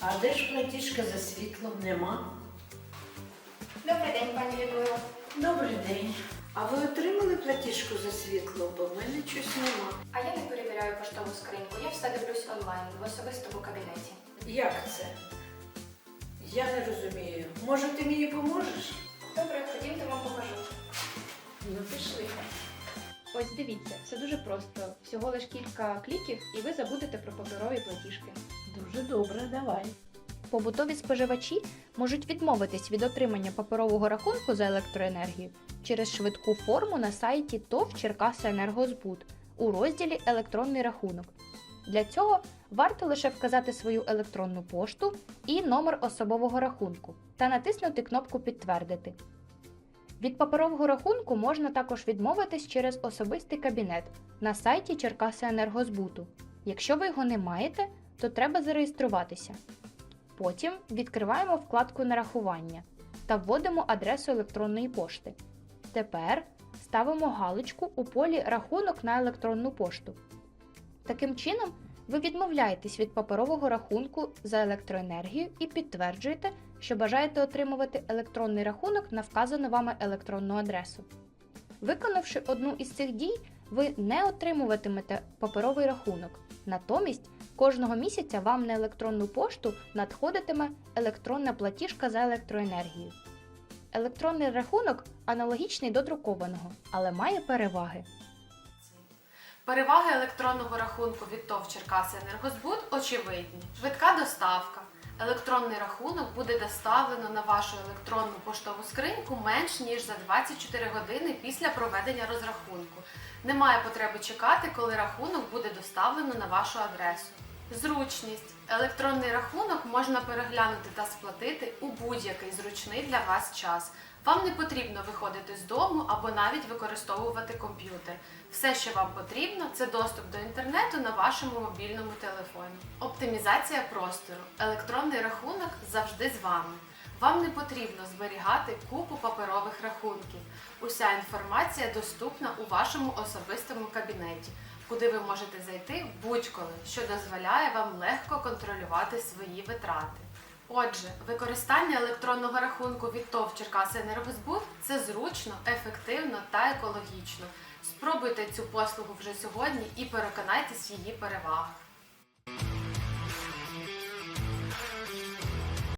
А де ж платіжка за світло? Нема. Добрий день, пані Людмила. Добрий день. А ви отримали платіжку за світло, бо в мене щось нема. А я не перевіряю поштову скриньку, я все дивлюсь онлайн в особистому кабінеті. Як це? Я не розумію. Може, ти мені поможеш? Добре, ходімте вам покажу. Ну, пішли. Ось дивіться, все дуже просто. Всього лиш кілька кліків, і ви забудете про паперові платіжки. Дуже добре, давай. Побутові споживачі можуть відмовитись від отримання паперового рахунку за електроенергію через швидку форму на сайті ТОВ Черкасаенергозбуд у розділі Електронний рахунок. Для цього варто лише вказати свою електронну пошту і номер особового рахунку та натиснути кнопку Підтвердити. Від паперового рахунку можна також відмовитись через особистий кабінет на сайті Черкасаенергозбуту. Якщо ви його не маєте, то треба зареєструватися. Потім відкриваємо вкладку Нарахування та вводимо адресу електронної пошти. Тепер ставимо галочку у полі Рахунок на електронну пошту. Таким чином, ви відмовляєтесь від паперового рахунку за електроенергію і підтверджуєте, що бажаєте отримувати електронний рахунок на вказану вами електронну адресу. Виконавши одну із цих дій, ви не отримуватимете паперовий рахунок. Натомість кожного місяця вам на електронну пошту надходитиме електронна платіжка за електроенергію. Електронний рахунок аналогічний до друкованого, але має переваги. Переваги електронного рахунку від ТОВ Черкаси Енергозбуд очевидні. Швидка доставка. Електронний рахунок буде доставлено на вашу електронну поштову скриньку менш ніж за 24 години після проведення розрахунку. Немає потреби чекати, коли рахунок буде доставлено на вашу адресу. Зручність. Електронний рахунок можна переглянути та сплатити у будь-який зручний для вас час. Вам не потрібно виходити з дому або навіть використовувати комп'ютер. Все, що вам потрібно, це доступ до інтернету на вашому мобільному телефоні. Оптимізація простору. Електронний рахунок завжди з вами. Вам не потрібно зберігати купу паперових рахунків. Уся інформація доступна у вашому особистому кабінеті, куди ви можете зайти будь-коли, що дозволяє вам легко контролювати свої витрати. Отже, використання електронного рахунку від ТОВ Черкаси Енергозбуд це зручно, ефективно та екологічно. Спробуйте цю послугу вже сьогодні і переконайтесь в її перевагах.